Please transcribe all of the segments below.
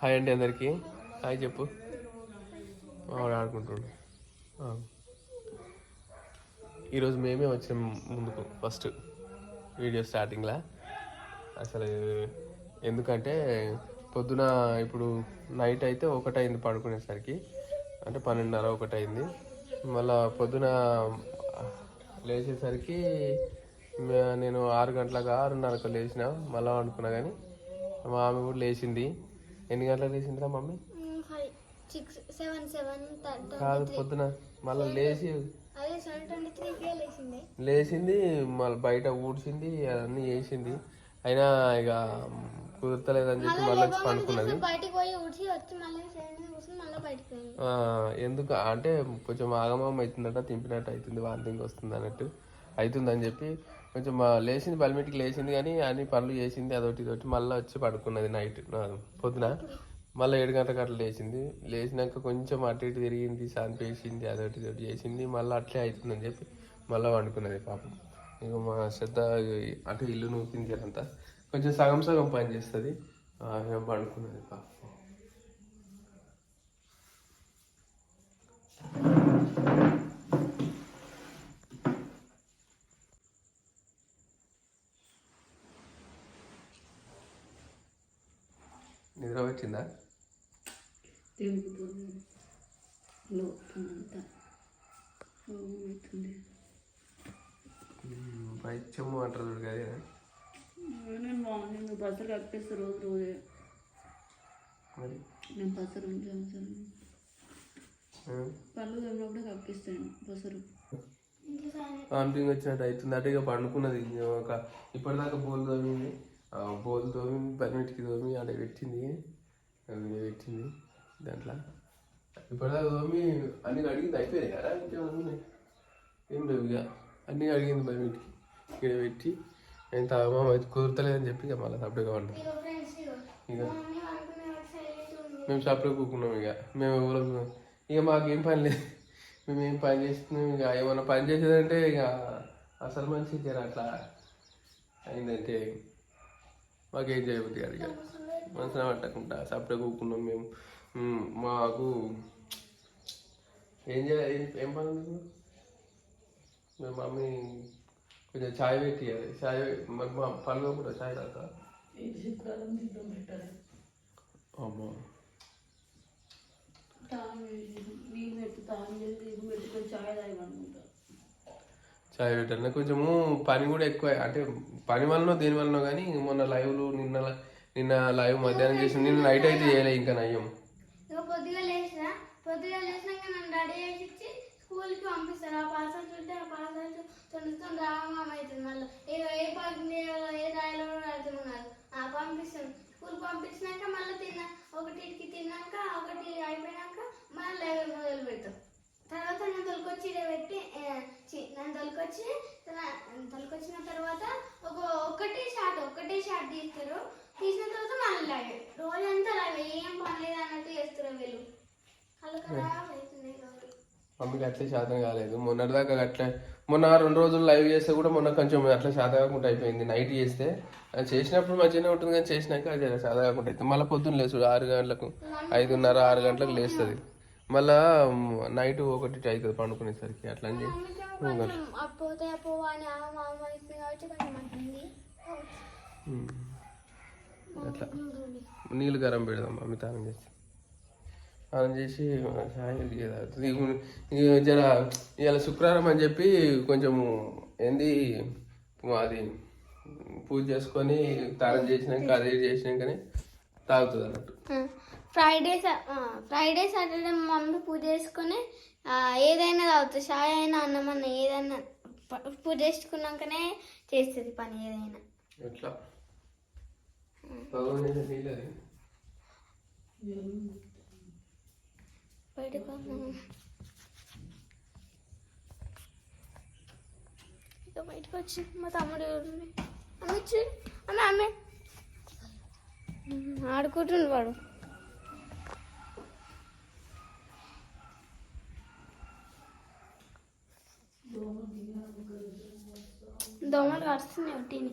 Hi అండి అందరికి. Hi చెప్పు. ఆవిడ ఆడుకుంటుండు. ఈరోజు మేమే వచ్చాం ముందుకు. ఫస్ట్ వీడియో స్టార్టింగ్లో. అసలు ఎందుకంటే పొద్దున ఇప్పుడు నైట్ అయితే ఒకటైంది పడుకునేసరికి. అంటే పన్నెండున్నర ఒకటైంది. మళ్ళా పొద్దున లేచేసరికి నేను ఆరు గంటలకు ఆరున్నరకు లేచిన మళ్ళీ అనుకున్నా కానీ మా ఆమె కూడా లేచింది. ఎన్ని గంటలకు లేచిందిరా mummy? Five six seven seven కాదు పొద్దున. మళ్ళీ లేచి లేచింది. మళ్ళీ బయట ఊడ్చింది అన్నీ చేసింది. అయినా ఇక కుదరతలేదని చెప్పి మళ్ళీ వచ్చి పండుకున్నది. ఎందుకు అంటే కొంచెం ఆగమం అవుతుందట తింపినట్టు అవుతుంది వాంతింగ్ వస్తుంది అన్నట్టు. అవుతుందని చెప్పి కొంచెం మా లేచింది బలిమిటికి లేచింది కానీ అన్ని పనులు చేసింది అదొకటి ఇదొకటి. మళ్ళీ వచ్చి పడుకున్నది నైట్ పొద్దున. మళ్ళీ ఏడు గంటలకు అట్లా లేచింది. లేచినాక కొంచెం అటు ఇటు తిరిగింది శాంతి వేసింది అదొకటి ఇదొకటి చేసింది. మళ్ళీ అట్లే అవుతుందని చెప్పి మళ్ళీ వండుకున్నది పాపం. ఇక మా శ్రద్ధ అటు ఇల్లు నూపింది అంతా. కొంచెం సగం సగం పని చేస్తుంది. పండుకున్నది పాపం. నిద్ర వచ్చిందా పైచ్చమ్ము అంటారు చూడు కదా నేను మార్నింగ్ బస్సులు కప్పిస్తే రోజు రోజే. నేను బస్సు నుంచి అవసరం ఆ? పళ్ళు తమ్మినప్పుడు కప్పిస్తాను బస్సులు వామిటింగ్ వచ్చినట్టు అవుతుంది. అటు ఇక పండుకున్నది. ఒక ఇప్పటిదాకా బోల్ ఆ బోల్ తోమి పర్మిట్కి తోమి అక్కడ పెట్టింది. పెట్టింది దాంట్లో. ఇప్పటిదాకా తోమి అన్ని అడిగింది అయిపోయినాయి కదా? ఇంకేమైనా ఉన్నాయి? ఏం లేవు ఇక. అన్ని అడిగింది పర్మిట్కి ఇక్కడ పెట్టి ఎంత మా కుదరతలేదని చెప్పి ఇక మళ్ళీ సపరేట్గా ఇగో ఇక మేము షాప్లో కూకున్నాం ఇక. మేము ఎవరు ఇక మాకేం పని లేదు. మేము ఏం పని చేస్తున్నాం ఇక? ఏమన్నా పని చేసేదంటే ఇక అసలు మనిషి జర అట్లా అయిందంటే మాకేం చేయబుద్ది కాదు ఇక. మనసున పట్టకుండా సపరేట్ కూకున్నాం మేము. ఉమ్, మాకు ఏం చేయాలి? ఏం- ఏం పని ఉంది ఇప్పుడు? మేము మమ్మీ కొంచెం ఛాయ్ పెట్టి ఛాయ్ మరి మా పనులు కూడా ఛాయ్ తాగుతా? అమ్మా. తాను చేసి నీళ్ళు పెట్టి తాను చేసి నీళ్ళు పెట్టుకొని చాయ్ తాగనుకుంటా చాయ్ పెట్టాను కొంచెము పని కూడా ఎక్కువ అంటే పని వలన దేని వలన కానీ మొన్న లైవ్లు నిన్న నిన్న లైవ్ మధ్యాహ్నం చేసి నిన్న నైట్ అయితే చేయలే ఇంకా నయ్యం. ఇగో పొద్దుగా లేచిన పొద్దుగా లేచినాక నన్ను రెడీ చేసి ఇచ్చి స్కూల్కి పంపిస్తారు. ఆ పాసలు చూస్తే ఆ పాసలు తొందరతో రావడం అవుతుంది మళ్ళీ. ఏ ఏ పాఠం చేయాలో ఏ రాయాలో కూడా అర్థం కాదు. ఆ పంపిస్తాను స్కూల్ పంపించినాక మళ్ళీ తిన్నా ఒకటికి తిన్నాక ఒకటి అయిపోయినాక మళ్ళీ లైవ్ మొదలు పెడతాం తర్వాత నన్ను తొలకొచ్చి పెట్టి తొలకొచ్చి తొలకొచ్చిన తర్వాత ఒక ఒక్కటే షాట్ ఒక్కటే షాట్ తీస్తారు. తీసిన తర్వాత మళ్ళీ లైవ్ రోజంతా లైవ్ ఏం పని లేదు అన్నట్టు చేస్తారు వీళ్ళు. మమ్మీకి అట్లే శాతం కాలేదు. మొన్నటిదాకా అట్లే మొన్న రెండు రోజులు లైవ్ చేస్తే కూడా మొన్న కొంచెం అట్లా శాతం కాకుండా అయిపోయింది. నైట్ చేస్తే అది చేసినప్పుడు మంచిగానే ఉంటుంది కానీ చేసినాక అది శాతం కాకుండా అవుతుంది మళ్ళీ పొద్దున్న లేచుడు ఆరు గంటలకు ఐదున్నర ఆరు గంటలకు లేస్తుంది. మళ్ళా నైట్ ఒకటి అవుతుంది పండుకునేసరికి అట్లా అని. అట్లా. నీళ్ళు గరం పెడదాం మమ్మీ తానం చేసి. స్నానం చేసి సాయం జర ఇవాళ శుక్రవారం అని చెప్పి కొంచెము ఏంది అది పూజ చేసుకొని తానం చేసినాక అది చేసినాకనే తాగుతుంది అన్నట్టు ఫ్రైడే ఫ్రైడే సాటర్డే మా మమ్మీ పూజ చేసుకొని ఏదైనా తాగుతుంది. చాయ్ అయినా అన్నం అన్న ఏదైనా పూజ చేసుకున్నాకనే చేస్తుంది పని ఏదైనా. బయటకు వచ్చి మా తమ్ముడు? అమ్మ వచ్చి అమ్మ. ఆడుకుంటుండు వాడు. దోమలు కరుస్తున్నాయి ఒకటిని.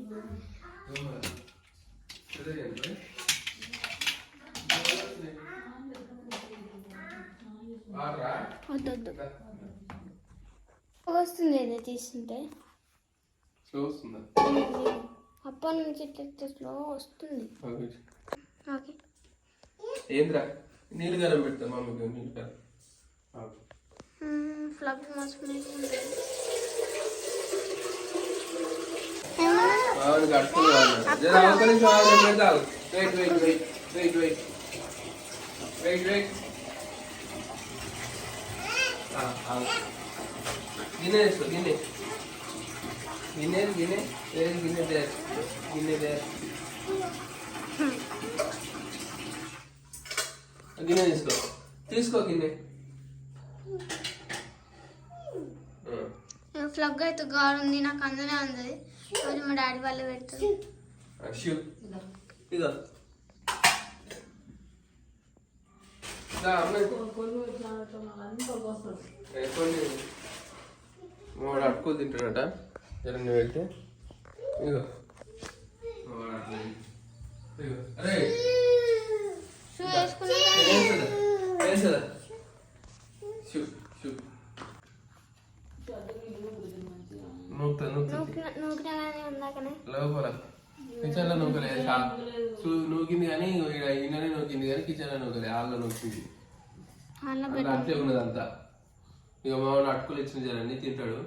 వద్దొద్దు. వస్తుంది ఇది వస్తుందా? అప్పటి నుంచి ఇట్లా స్లో వస్తుంది. ఓకే. ఏంద్రా? నీళ్ళు గరం పెడతా మమ్మీకి నీళ్ళు garam fluffy mask Wait, wait, wait, wait, wait. Wait, wait. Ah, ah. Gine eso, gine. Gine, gine, there, gine there. Gine there. गिने इसको तीस को गिने ఫ్లగ్ అయితే గారు ఉంది నాకు అందులో ఉంది. రోజు మా డాడీ వాళ్ళు పెడతారు. శివ్ ఇదా. వాడు అట్టుకో తింటాడట నువ్వు వెళ్తే ఇగో. అరే. వేసదా నూకుతా నూకుతా నూకిన నూకినగానే ఉందాకనే లోపల కిచెన్లో నూకలేదు నూకింది కానీ ఇన్ననే నూకింది కానీ కిచెన్లో నూకలేదు హాల్లో నూకింది అట్లే ఉన్నది అంతా ఇక మామూలు అటుకులు ఇచ్చిన జరని తింటాడు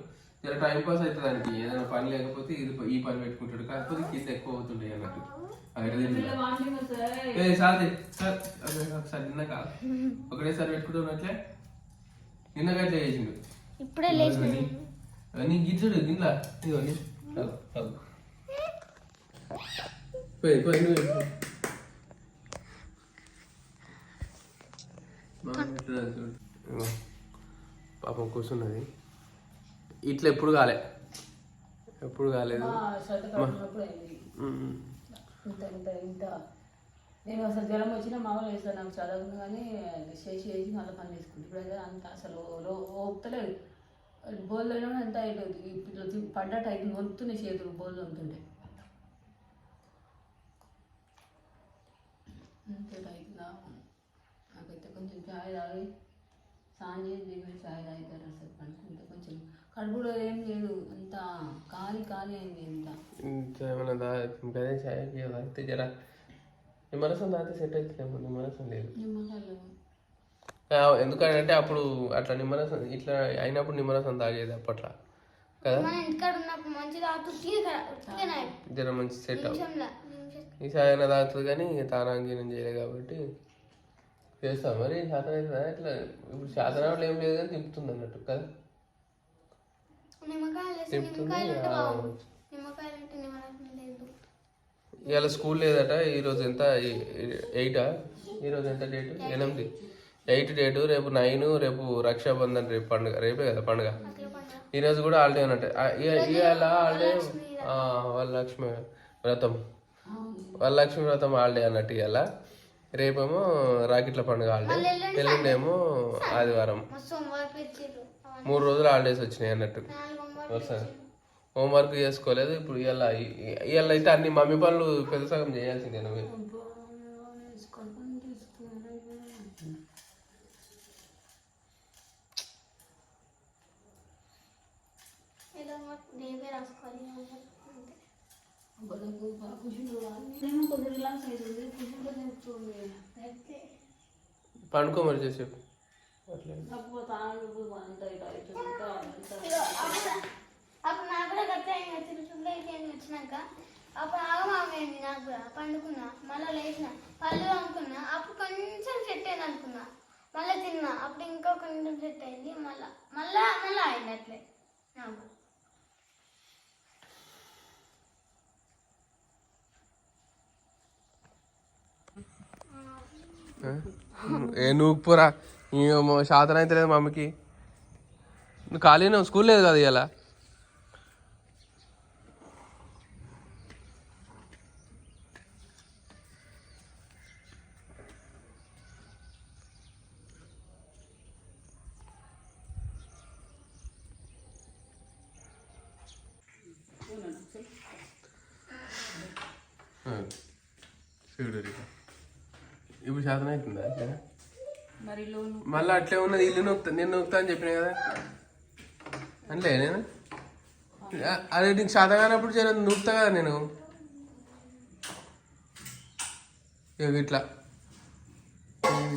జర టైం పాస్ అవుతుంది దానికి ఏదైనా పని లేకపోతే ఇది ఈ పని పెట్టుకుంటాడు కాకపోతే కింద ఎక్కువ అవుతుండే అన్నట్టు ఏ సార్ సార్ నిన్న కాదు ఒకటేసారి పెట్టుకుంటున్నట్లే నిన్న గట్లే చేసిండు ఇప్పుడే లేచిన నీ గిజ్జుడు గిన్నె ఇదిగో నీ. అగో, అగో. పోయి పోయి నువ్వు వెళ్ళి. మా ఎట్లున్నది చూడు. ఇగో. పాపం కూర్చున్నది ఇట్లా ఎప్పుడు కాలే ఎప్పుడు కాలేదు నేను అసలు జ్వరం వచ్చినా మామూలు వేస్తాను నాకు చదవను కానీ చేసి చేసి మళ్ళీ పని చేసుకుంటే ఇప్పుడు అయితే అంత అసలు ఓపుతలేదు బోల్ అయినా ఎంత అయిపోయింది. ఇట్లా తి- పడ్డట్టు అయితే వంతున్నాయి చేతులు బోల్ వంతుంటే అంతే అవుతుందా నాకైతే కొంచెం చాయ్ తాగి స్నానం చేసి దిగిన చాయ్ తాగుతారు అసలు పడుకుంటే కొంచెం కడుపులో ఏం లేదు. అంత ఖాళీ ఖాళీ అయింది గదే ఛాయకి తాగితే జర. నిమ్మరసం తాగితే సెట్ అవుతుందేమో నిమ్మరసం లేదు. నిమ్మకాయలు ఎందుకంటే అప్పుడు అట్లా నిమ్మరసం ఇట్లా అయినప్పుడు నిమ్మరసం తాగేది అప్పట్లో. కదా? జర మంచి సెట్ అవ్వ. నిమిషంలో నిమిషం. ఈ సాయన తాగుతుంది కానీ తానాంగీనం చేయలేదు కాబట్టి చేస్తాం. మరి శాతం అవుతుందా ఇట్లా ఇప్పుడు శాతం అవ్వడం ఏం లేదు కానీ తిప్పుతుంది అన్నట్టు కదా? ఇవాళ స్కూల్ లేదట ఈరోజు ఎంత? ఎయిటా? ఈరోజు ఎంత డేట్? ఎనిమిది. ఎయిట్ డేటు రేపు నైన్ రేపు రక్షాబంధన్ రేపు పండుగ రేపే కదా పండుగ? అట్లా పండుగ. ఈ రోజు కూడా హాలిడే ఇ- ఇవాళ హాలిడే వరలక్ష్మి వ్రతం. వరలక్ష్మి వ్రతం. హాలిడే అన్నట్టు ఇవాళ రేపేమో రాకెట్ల పండుగ హాలిడే. ఎల్లుండేమో ఆదివారం. మూడు రోజులు హాలిడేస్ వచ్చినాయి అన్నట్టు. వరుసగా హోంవర్క్ చేసుకోలేదు. ఇప్పుడు ఇవాళ ఇవాళ అయితే అన్ని మమ్మీ పనులు పెద్ద సగం చేయాల్సిందే నువ్వు ఏదో హోంవర్క్ రేపే రాసుకోవాలి హోంవర్క్ అంతే. కొంచెం రిలాక్స్ అవుతుంది చెప్తుంది పండుకో మరి చేసేపు. అప్పుడు నాకు కూడా గట్ట అయిన తిరుగుతుండే వచ్చినాక అప్పుడు ఆగమాగమైంది నాకు కూడా పండుకున్నా. మళ్ళీ లేచిన. పళ్ళు అనుకున్నా అప్పుడు కొంచెం సెట్ అయింది అనుకున్నా. మళ్ళీ తిన్నా. అప్పుడు ఇంకా కొంచెం సెట్ అయింది. మళ్ళీ. మళ్ళా మళ్ళీ అయింది అట్లే నాకు. ఏ నువ్వు పోరా. శాతం అయితే లేదు మమ్మీకి నువ్వు ఖాళీ స్కూల్ లేదు కదా ఇలా చూడు ఇప్పుడు శాతం అవుతుందా? మరి మళ్ళీ అట్లే ఉన్నది ఇల్లు నొక్కుతా నేను నొక్కుతా అని చెప్పిన కదా? అంటే నేను అదే నీకు శాత కానప్పుడు జర నూపుతా కదా నేను? ఇక ఇట్లా.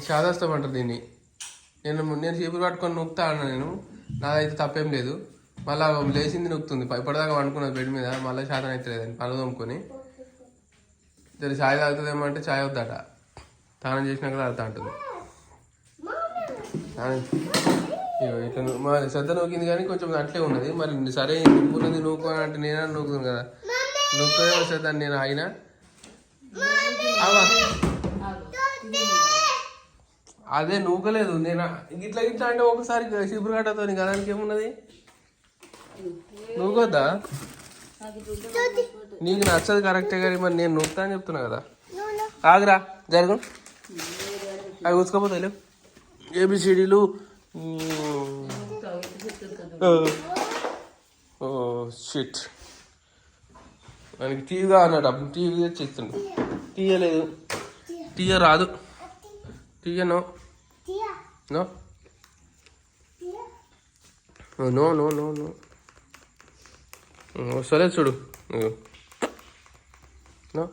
శాదాస్తామంటారు దీన్ని. నేను నేను చీపురు పట్టుకొని నొక్కుతా అన్నా నేను. నాదైతే తప్పేం లేదు. మళ్ళీ లేచింది నొక్కుతుంది ఇప్పటిదాకా అనుకున్నది బెడ్ మీద. మళ్ళీ శాతం అయితే లేదని పనులు తోముకొని. జర ఛాయ్ తాగుతుందేమో అంటే ఛాయ్ వద్దట. స్నానం చేసినాక తాగుతా అంటుంది. స్నానం ఇట్లా మరి శ్రద్ధ నూకింది కానీ కొంచెం అట్లే ఉన్నది. మరి సరే ఉన్నది నూకు అని అంటే నేనే నూకుతుంది కదా? నూకుతుందేమో శ్రద్ధ నేను అయినా అవా అదే నూకలేదు. నేను ఇట్లా ఇట్లా అంటే ఒకసారి చిపురు గడ్డతో గదానికి ఏమున్నది? నూకొద్దా? నీకు నచ్చదు కరెక్టే కానీ మరి నేను నూకుతా అని చెప్తున్నా కదా. ఆగురా జరుగు. అవి కూర్చుకోపోతాయి ఏబిసిడీలు ఓ షిట్. మనకి టీవీగా అన్నాడు. అప్పుడు టీవీ తెచ్చిస్తుండు తీయలేదు తీయ రాదు. తీయను no. No. No no no సరే చూడు. నో.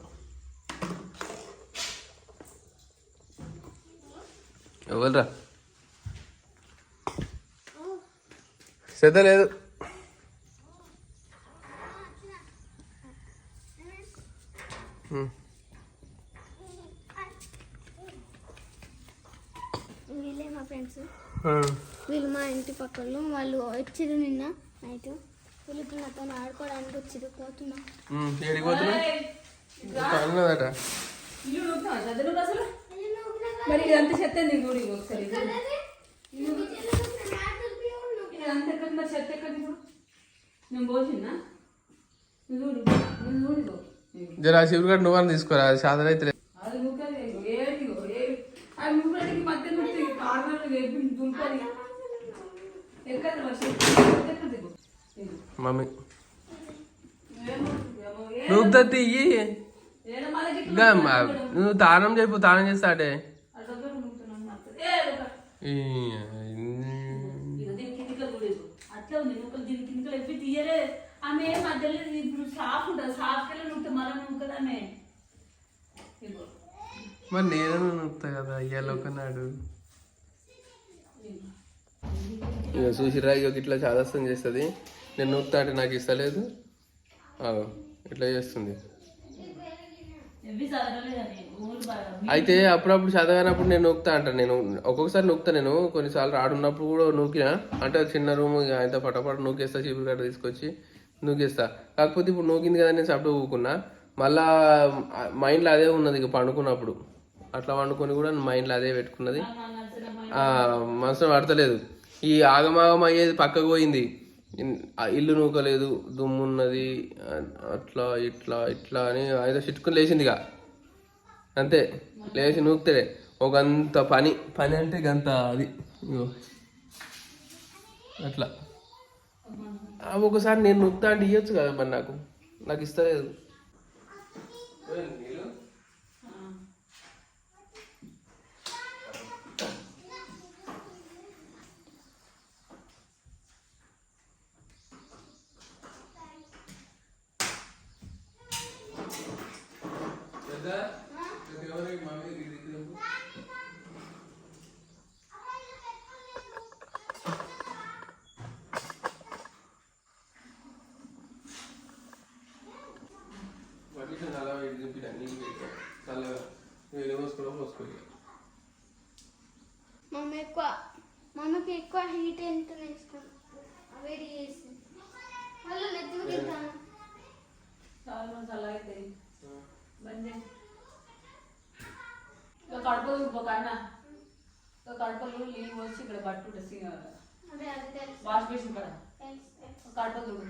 ఎవరురా శ్రద్ధ లేదు. వీళ్ళే మా ఫ్రెండ్స్. వీళ్ళు మా ఇంటి పక్కలు వాళ్ళు వచ్చిరు నిన్న నైట్ వీళ్ళు ఇప్పుడు నాతో ఆడుకోవడానికి వచ్చిరు. పోతున్నా. ఏడికి పోతున్నా? మరి ఇదంతా చెత్త నీకు చూడు ఒకసారి ఇది. ఇదంతా ఎక్కడ మరి చెత్త ఎక్కడ నేను నువ్వు చూడు నువ్వు చూడు. ఇగో. జర శివుడు గారు నువ్వని తీసుకోరా? అది సాధన అయితే లేదు. అది నూకలే ఇగో. ఏడిగో ఏ అది నూకలకి మధ్య నుంచి కార్నర్లు వేపి దుంపని ఎక్కడ మరి చెత్త ఎక్కడ ఇగో. ఇగో. మమ్మీ. నువ్వు తీయి. నువ్వు తానం చెప్పు తానం చేస్తాడే అట్లా కూడా నూకుతున్నాను నాకు. ఏ ఒక ఈ- ఇగో దీని కిందికి చూడేది అట్లా ఉంది నూకలు దీని కిందికి ఎప్పి తీయలే. ఆమె మధ్యలో ఇప్పుడు సాఫ్ ఉంటుంది సాఫ్ కెళ్ళి నూకుతా మళ్ళీ నూకదు ఆమె. ఇగో. మరి నేను నొక్కుతా కదా అయ్యాలో ఒకనాడు. ఇక చూసిరా ఇక ఇట్లా చాదస్తం చేస్తుంది. నేను నొక్కుతా అంటే నాకు ఇస్తలేదు. ఇట్లా చేస్తుంది? అయితే అప్పుడప్పుడు చదవనప్పుడు నేను నొక్కుతా అంటాను నేను ఒక్కొక్కసారి నొక్కుతా నేను. కొన్నిసార్లు రాడున్నప్పుడు కూడా నూకినా అంటే చిన్న రూమ్ అయితే పటపట నూకేస్తా చీపురు గడ్డ తీసుకొచ్చి నూకేస్తా కాకపోతే ఇప్పుడు నూకింది కదా నేను సప్పుడు ఊకున్నా. మళ్ళా మైండ్లో అదే ఉన్నది ఇక పండుకున్నప్పుడు. అట్లా వండుకొని కూడా మైండ్లో అదే పెట్టుకున్నది. మనసులో పడతలేదు. ఈ ఆగమాగం అయ్యేది పక్కకు పోయింది. ఇల్లు నూకలేదు దుమ్ము ఉన్నది అట్లా ఇట్లా ఇట్లా అని అయితే చిట్టుకుని ఇక అంతే లేచి నూకుతాడే ఒక అంత పని పని అంటే గంత అది. అట్లా. ఒకసారి నేను నూకుతా అంటే ఇవ్వచ్చు కదా మరి నాకు? నాకు ఇస్తలేదు అలా దింపిన నీళ్ళు పెట్టి చల్లగా నీళ్ళు పోసుకోవడం పోసుకోవాలి మమ్మీ ఎక్కువ మమ్మీకి ఎక్కువ హీట్ ఎంత ఇష్టం? వేడి చేసి. మళ్ళీ నెత్తికి తింటాను చాలా చల్లగా అవుతాయి బంద్ చేయి. ఇక కడుపు ఒక అన్న ఇక కడుపులో నీళ్ళు పోసి ఇక్కడ పట్టు అదే అది తెలుసు. వాష్ బేసిన్ ఇక్కడ తెలుసు తెలుసు. కడుపు చూడు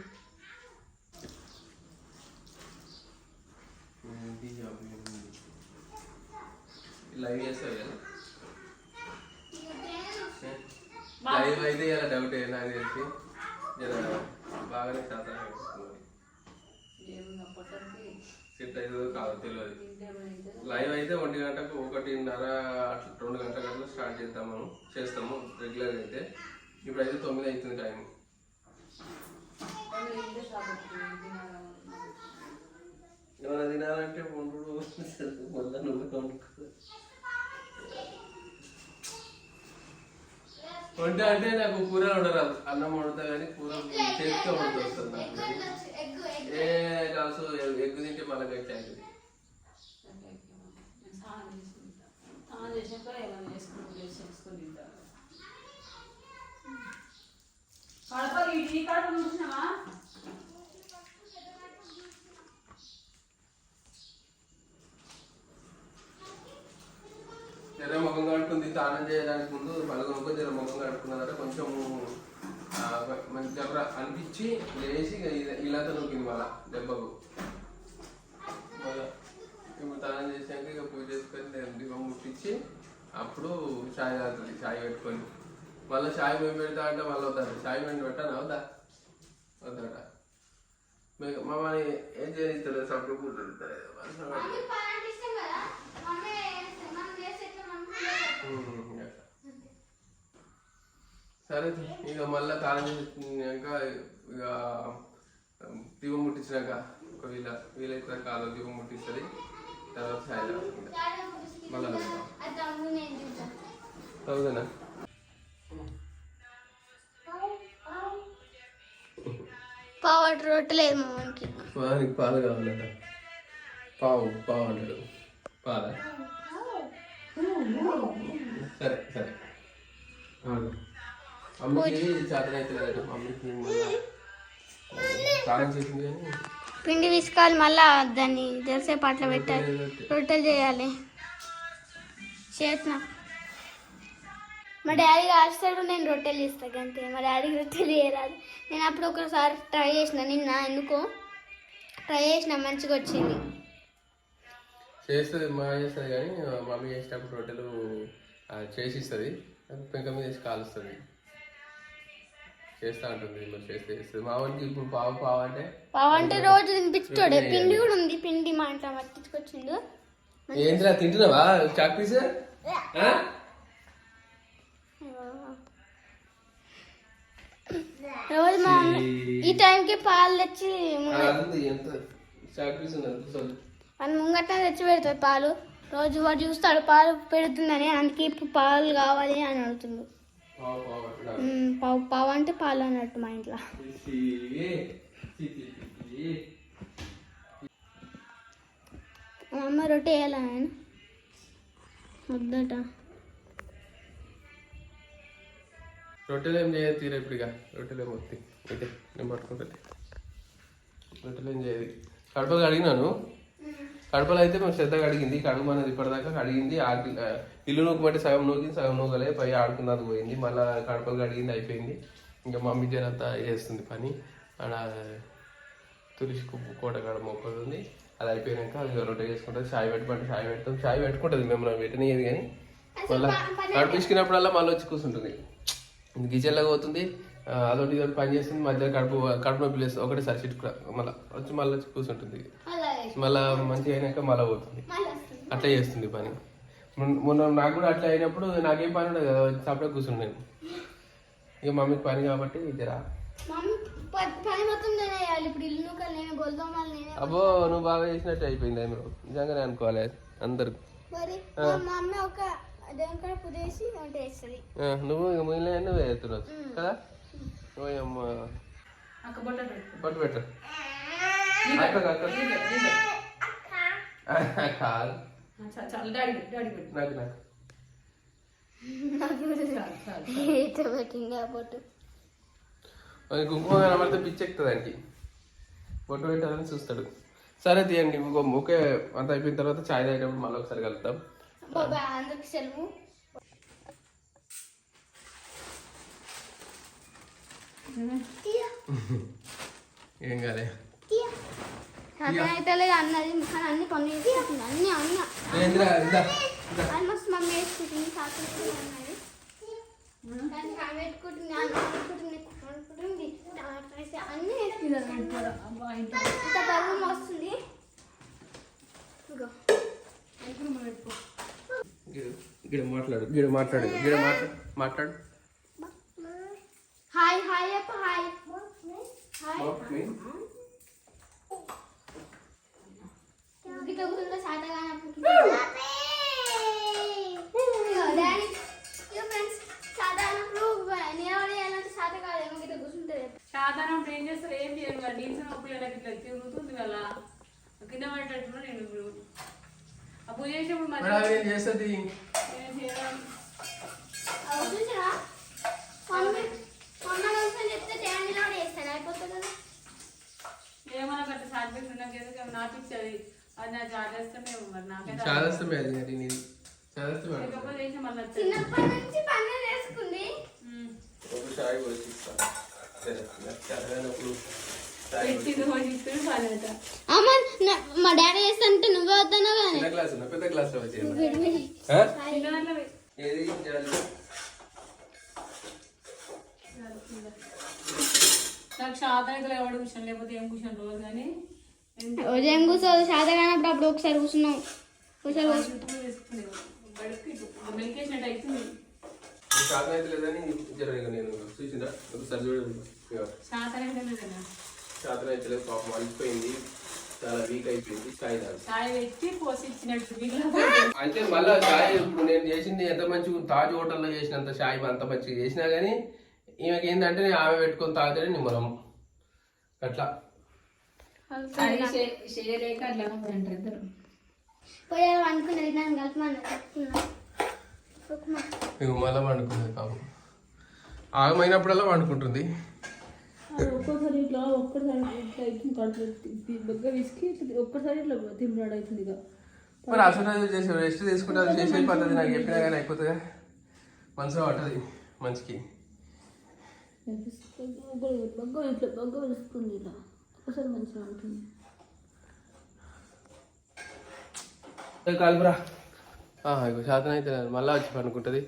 లైవ్ చేస్తావు కదా ఇక తేను. లైవ్ అయితే ఇలా డౌట్ నాకు తెలిసి బాగానే శాతం అప్పటికి? సెట్ అవుతుందో కాదో తెలియదు. లైవ్ అయితే ఒంటి గంటకు ఒకటిన్నర అట్లా రెండు గంటల గంటలు స్టార్ట్ మనం చేస్తాము రెగ్యులర్గా అయితే. ఇప్పుడైతే తొమ్మిది అవుతుంది. టైం ఏమైనా తినాలంటే వండు మళ్ళీ నువ్వు వండుకో. వంట అంటే నాకు కూర వండరాదు. అన్నం వండుతా కానీ కూర చేతితో వండుతా వస్తుంది నాకు ఎగ్ ఎగ్ ఏ కాసు ఎగ్గు తింటే మళ్ళీ గట్టి అవుతుంది కడప ఈ కడప చూసినావా? జర ముఖం కడుకుంది స్నానం చేయడానికి ముందు పదకొండుకో జర ముఖం కడుకున్నారంటే కొంచెం మంచి జర అనిపించి లేచి ఇక ఇలా- ఇలాతో మళ్ళా దెబ్బకు. ఇప్పుడు స్నానం చేసాక ఇక పూజ చేసుకొని నేను దీపం ముట్టించి అప్పుడు చాయ్ తాగుతుంది చాయ్ పెట్టుకొని. మళ్ళీ చాయ్ మేము పెడతా అంటే మళ్ళీ వద్దారు చాయ్ మేము పెట్టాను? వద్దా? వద్దట. మమ్మల్ని ఏం చేయిస్తారు సప్పుడు కూర్చుంటారు మమ్మీ పని ఇష్టం కదా మమ్మీ చేస్తే- మనం చేస్తే ఎట్లా మమ్మీ ఉమ్, అట్లా. సరే ఇక మళ్ళీ తాళం చేసినాక ఇక దీపం ముట్టించినాక ఒక వీళ్ళ వీలైతే కాదు దీపం ముట్టిస్తుంది. తర్వాత సాయి మళ్ళా చదువుతానా పావు రొట్టెలేదు మమ్మకి. నీకు పాలు కావాలట. పావు పావు అన్నాడు పాల? సరే సరే. పిండి విసుకాలి మళ్ళా దాన్ని తెలిసేపు అట్లా పెట్టాలి. రొట్టెలు చేయాలి. చేసిన. మా డాడీ కాల్స్తాడు నేను రొట్టెలు చేస్తాను అంతే మా డాడీకి రొట్టెలు చేయరాదు. నేను అప్పుడు ఒకసారి ట్రై చేసిన నిన్న ఎందుకో. ట్రై చేసిన మంచిగా వచ్చింది. చేస్తుంది మా చేస్తుంది కానీ మమ్మీ చేసేటప్పుడు రొట్టెలు చేసి ఇస్తుంది. పెంక మీద వేసి కాలుస్తుంది. చేస్తా ఉంటుంది మరి చేస్తే చేస్తుంది మా ఇప్పుడు పావు పావు అంటే? పావు అంటే రోజు తినిపించుకోడే పిండి కూడా ఉంది. పిండి మా ఇంట్లో పట్టించుకొచ్చిండు. ఏంటిరా తింటున్నావా? Chalk piece? రోజు మా ఈ టైంకి పాలు తెచ్చి మన ముంగట తెచ్చి పెడతాడు పాలు. రోజు వాడు చూస్తాడు పాలు పెడుతుందని. అందుకే ఇప్పుడు పాలు కావాలి అని అడుగుతుండు. పావు పావు అంటే పాలు అన్నట్టు మా ఇంట్లో. అమ్మ రొట్టె వేయాలా వద్దట. రొట్టెలు ఏం చేయదు తీర ఇప్పుడు ఇక. రొట్టెలు ఏం వస్తాయి అయితే నేను పట్టుకుంటుంది రొట్టెలు ఏం చేయదు. కడపలు అడిగినాను కడపలు అయితే మేము శ్రద్ధగా అడిగింది కడుగు అనేది ఇప్పటిదాకా అడిగింది ఆడి ఆ, ఇల్లు నూకమంటే సగం నూకింది సగం నూకలే పై ఆడుకున్నది పోయింది. మళ్ళీ కడపలు అడిగింది అయిపోయింది. ఇంకా మమ్మీ జనంతా చేస్తుంది పని. ఆడ తులసి కుప్పు కోట కాడ మొక్కలు ఉంది. అది అయిపోయినాక అది రొట్టె చేసుకుంటుంది. చాయ్ పెట్టుకుంటే చాయ్ పెడతాం. చాయ్ పెట్టుకుంటుంది మేము పెట్టనియదు కానీ. మళ్ళీ కడుపుకినప్పుడల్లా మళ్ళీ వచ్చి కూర్చుంటుంది. కిచెన్లో పోతుంది. అదొకటి ఇదొకటి పని చేస్తుంది. మధ్యలో కడుపు కడుపు నొప్పి లేస్తుంది. ఒకటేసారి చిట్కు మళ్ళీ వచ్చి మళ్ళీ వచ్చి కూర్చుంటుంది. మళ్ళీ మంచిగా అయినాక మళ్ళీ పోతుంది. అట్లా చేస్తుంది పని. మొన్న- నాకు కూడా అట్లా అయినప్పుడు నాకేం పని ఉండదు కదా సపరేట్ కూర్చున్నాను ఇక మమ్మీకి పని కాబట్టి జరా మమ్మీ ప- పని మొత్తం నేనే వేయాలి ఇప్పుడు ఇల్లు నూకలు నేనే గొల్దోమాలు నేనే. అబ్బో నువ్వు బాగా చేసినట్టు అయిపోయింది ఏమో నిజంగానే అనుకోవాలి అందరు మరి నువ్వు ఇక మిగిలిన నువ్వు వేస్తున్నావు కదా? బొట్ట పెట్టు పట్టు పెట్టు అక్క అక్క కాదు చాలు డాడీ డాడీ పెట్టు. నాకు నాకు. కుంకుమ కనబడితే పిచ్చెక్కుతుంది ఆయనకి. బొట్టు పెట్టాలని చూస్తాడు. సరే తీయండి. ఇంకో ఒకే అంత అయిపోయిన తర్వాత చాయ్ తాగేటప్పుడు మళ్ళీ ఒకసారి కలుద్దాం. బాబా అందరికి సెలవు. ఏం కాలే. అయితే లేదు అన్నది. కానీ అన్ని పనులు చేసుకుంటుంది అన్ని అన్న. ఆల్మోస్ట్ మమ్మీ వేసుకుంటుంది. కూడా అన్నది. పెట్టుకుంటుంది. అనుకుంటుంది అన్ని ఇంత వస్తుంది గిడ మాట్లాడు గిడ మాట్లాడు గిడ మాట్లాడు మాట్లాడు. హాయ్ హాయ్ అప్ప హాయ్. Hi mummy. గిట్ల కూర్చుంటే శాతగానప్పుడు డాడీ ఇక ఫ్రెండ్స్ శాతగానప్పుడు నిలబడి వెళ్ళాలంటే శాత కాదేమో గిట్ల కూర్చుంటే సాధారణ ఏం చేస్తారు? ఏం చేయను కదా నీళ్ళు నొప్పి ఇలా ఇట్లా తిరుగుతుంది కదా. కింద పడేటట్టున్నా నేను ఇప్పుడు. ఆ పూజ చేసినప్పుడు మరి చేస్తుంది? ఏం చేయడం ఏమన్నా గట్ట సాటిస్ఫాక్షన్ నాకు ఎందుకు నాకు ఇచ్చేది? అది మరి చాదస్తమే అది అది నీది వచ్చేది. చిన్నప్పటి నుంచి పని చేసుకుంది. ఒక చాయ్ పోసి మా డాడీ చేస్తుంటే నువ్వే వద్దన్నా కానీ. చిన్న గ్లాస్ ఉన్నా పెద్ద గ్లాస్లో వచ్చేయాలి విడివిడి ఆ? చిన్న దాంట్లో పోయి. ఏది జాలి. నాకు శాతానికి ఎవడు కూర్చొని లేకపోతే ఏం కూర్చొని రోజు కానీ. ఉదయం కూర్చోదు? శాత కానప్పుడు అప్పుడు ఒకసారి కూర్చున్నాం. ఒకసారి శాతం అయితే లేదు పాపం అలిసిపోయింది. చాలా వీక్ అయిపోయింది అయితే మళ్ళా చాయ్ ఇప్పుడు నేను చేసింది ఎంత మంచిగా తాజ్ హోటల్లో చేసినంత చాయ్ అంత మంచిగా చేసినా కానీ ఈమెకి ఏంటంటే నేను ఆమె పెట్టుకొని తాగుతానే నిమ్మలం. అట్లా. చేయలేక అట్లా ఇద్దరు. ఇక మళ్ళీ వండుకుంది పాపం ఆగమైనప్పుడల్లా వండుకుంటుంది. ఒక్కసారి ఇట్లా ఒక్కసారి ఇట్లా అవుతుంది కడుపు విసికి ఇట్లా ఒక్కసారి ఇట్లా తిమ్మడాడు అవుతుంది ఇక. మరి అసలు చేసి రెస్ట్ తీసుకుంటే అది చేసే పద్ధతి నాకు చెప్పినా కానీ అయిపోతుందా మనసులో పట్టది మంచికి. బగ్గ ఇట్లా బగ్గ వస్తుంది ఇలా ఒకసారి మంచిగా ఉంటుంది కాలుపురా ఇక శాతం అయితే మళ్ళీ వచ్చి పనుకుంటుంది.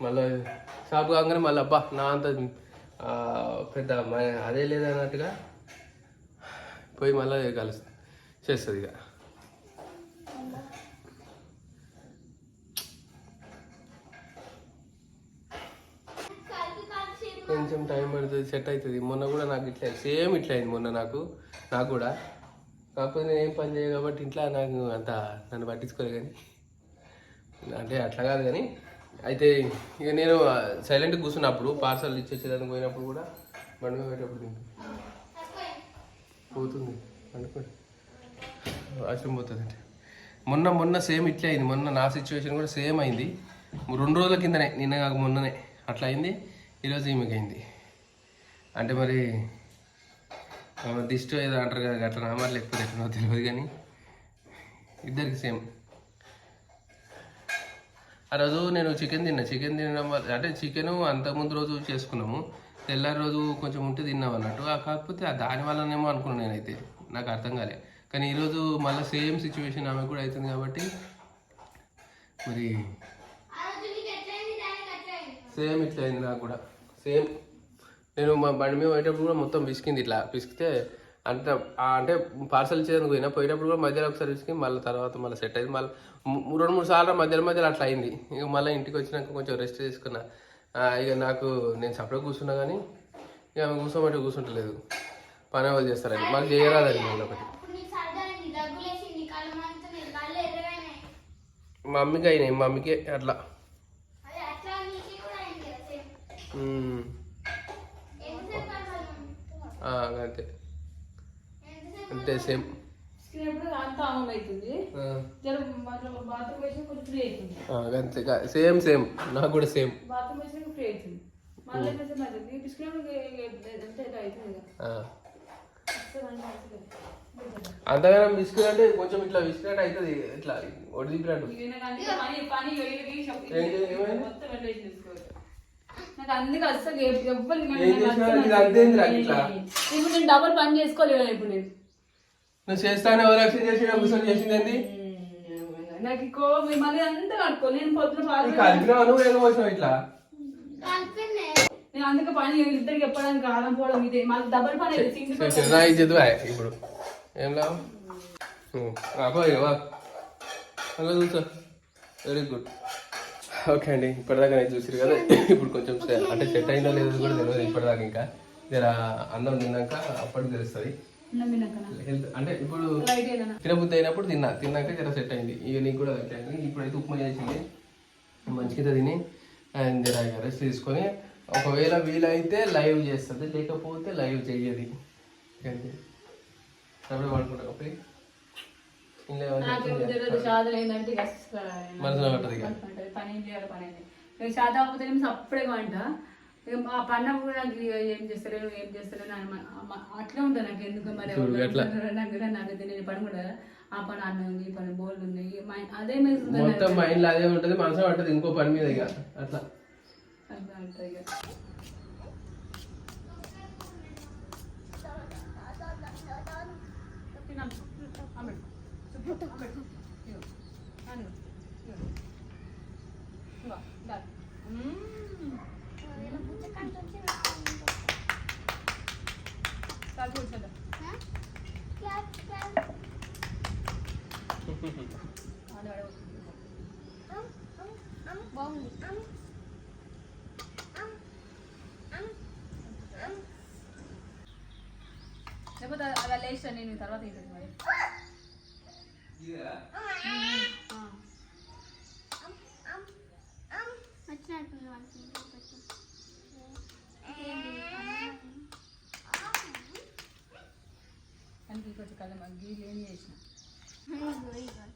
మళ్ళీ షాప్ కాగానే మళ్ళీ అబ్బా నా అంత పెద్ద అదే లేదన్నట్టుగా పోయి మళ్ళీ కలుస్తుంది చేస్తుంది ఇక కలిపి కలిసి కొంచెం టైం పడుతుంది సెట్ అవుతుంది. మొన్న కూడా నాకు ఇట్లా సేమ్ ఇట్లా అయింది మొన్న నాకు నాకు కూడా. కాకపోతే నేను ఏం పని చేయ కాబట్టి ఇంట్లో నాకు అంత నన్ను పట్టించుకోలేదు కానీ. అంటే అట్లా కాదు కానీ అయితే ఇక నేను సైలెంట్ కూర్చున్నప్పుడు పార్సల్ ఇచ్చేసేదానికి పోయినప్పుడు కూడా బండి పోయేటప్పుడు పోతుంది. అనుకోండి వాష్రూమ్ పోతుంది అంటే. మొన్న మొన్న సేమ్ ఇట్లే అయింది. మొన్న నా సిచ్యువేషన్ కూడా సేమ్ అయింది. రెండు రోజుల కిందనే నిన్న కాక మొన్ననే అట్లా అయింది. ఈరోజు ఈమెకైంది. అంటే మరి దిష్టి ఏదో అంటారు కదా అట్లా మరి లేకపోతే ఎట్లనో తెలియదు కానీ ఇద్దరికి సేమ్. ఆ రోజు నేను చికెన్ తిన్నా చికెన్ తినడం వల్ల అంటే చికెన్ అంతకుముందు రోజు చేసుకున్నాము. తెల్లారి రోజు కొంచెం ఉంటే తిన్నాం అన్నట్టు. ఆ కాకపోతే దాని వల్లనేమో అనుకున్నాను నేనైతే. నాకు అర్థం కాలే. కానీ ఈరోజు మళ్ళీ సేమ్ సిచ్యువేషన్ ఆమె కూడా అవుతుంది కాబట్టి మరి ఆ రోజు నీకు ఎట్లయింది దానికి అట్లయింది సేమ్ ఇట్లా అయింది నాకు కూడా. సేమ్. నేను మా బండి మీద పోయేటప్పుడు కూడా మొత్తం పిసికింది ఇట్లా. పిసికితే అంటే ఆ అంటే పార్సల్ ఇచ్చేదానికి పోయినా పోయేటప్పుడు కూడా మధ్యలో ఒకసారి పిసికి మళ్ళీ తర్వాత మళ్ళీ సెట్ అయింది. మళ్ళీ రెండు మూడు సార్లు మధ్యలో మధ్యలో అట్లా అయింది. ఇక మళ్ళీ ఇంటికి వచ్చినాక కొంచెం రెస్ట్ తీసుకున్నా ఆ, ఇక నాకు నేను సపరేట్ కూర్చున్నా కానీ ఇక ఆమె కూర్చోమంటే కూర్చుంటలేదు. పని వాళ్ళు చేస్తారని. మాకు చేయరాదని మళ్ళీ ఒకటి. మా మమ్మీకి అయినాయి మా మమ్మీకి అట్లా అదే అట్లా నీకు కూడా అయింది కదా సేమ్ ఉమ్, ఎంతసేపు కలపాలి ఆ, అంతే. ఎంతసేపు అంతే సేమ్ అంత కొంచెం ఫ్రీ అవుతుంది. అంతే. సేమ్ సేమ్ నాకు కూడా సేమ్ అసలు. అంతగానం విసుకులు అంటే కొంచెం ఇట్లా విసుకున్నట్టు అవుతుంది. ఇట్లా ఒడి దిప్పినట్టు ఇక నాకు అందుకే? ఇప్పుడు నేను డబల్ పని చేసుకోలేదు ఇప్పుడు నేను. నువ్వు చేస్తానే ఎవరు యాక్షన్ చేసి నాకు ఈ మళ్ళీ అంతా కట్టుకో. నేను పొద్దున కలిపినావు నువ్వు ఏదో ఇట్లా? నేను అందుకే పని ఇద్దరికి చెప్పడానికి కాలం పోవడం ఇదే. మళ్ళీ డబల్ పని సింగిల్ ఇప్పుడు. ఏం లాభం? అబ్బా ఇక వా. అలా వెరీ గుడ్ ఓకే అండి ఇప్పటిదాకా నేను చూసిరు కదా. ఇప్పుడు కొంచెం అంటే సెట్ అయిందో లేదో కూడా తెలియదు ఇప్పటిదాకా ఇంకా. జర అన్నం తిన్నాక అప్పటికి తెలుస్తుంది. హెల్త్ అంటే ఇప్పుడు తినబుద్ధి అయినప్పుడు తిన్నా. తిన్నాక జర సెట్ అయింది. ఇక నీకు కూడా సెట్ అయింది. ఇప్పుడైతే ఉప్మా చేసింది. మంచిగా తిని అండ్ జర రెస్ట్ తీసుకొని ఒకవేళ వీలైతే లైవ్ చేస్తుంది. లేకపోతే లైవ్ చెయ్యది. అప్పుడు పడుకుంటా ఒకటి ఇంట్లో ఏమైనా నాకేమో తెలియదు సాధన ఏంటంటే ఇక అస్సలు మనసులో పట్టదు ఇక. పని ఏం చేయాలి పని నేను నేను అప్పుడే ఆ కూడా ఇక ఏం ఏం అట్లే ఉంటుంది నాకు ఎందుకు మరి నాకు తెలియదు పని కూడా ఆ పని అన్నం ఉంది పని ఉంది. అదే మొత్తం మైండ్లో అదే ఉంటుంది మనసులో పట్టదు ఇంకో పని మీద ఇక. అట్లా. ఇక. లేకపోతే అలా లేచాను నేను తర్వాత ఇంటికి మరి వచ్చినట్టుంది మనకి ఇంకొకటి. కానీ కొంచెం కళ్ళ గీలు ఏం చేసిన.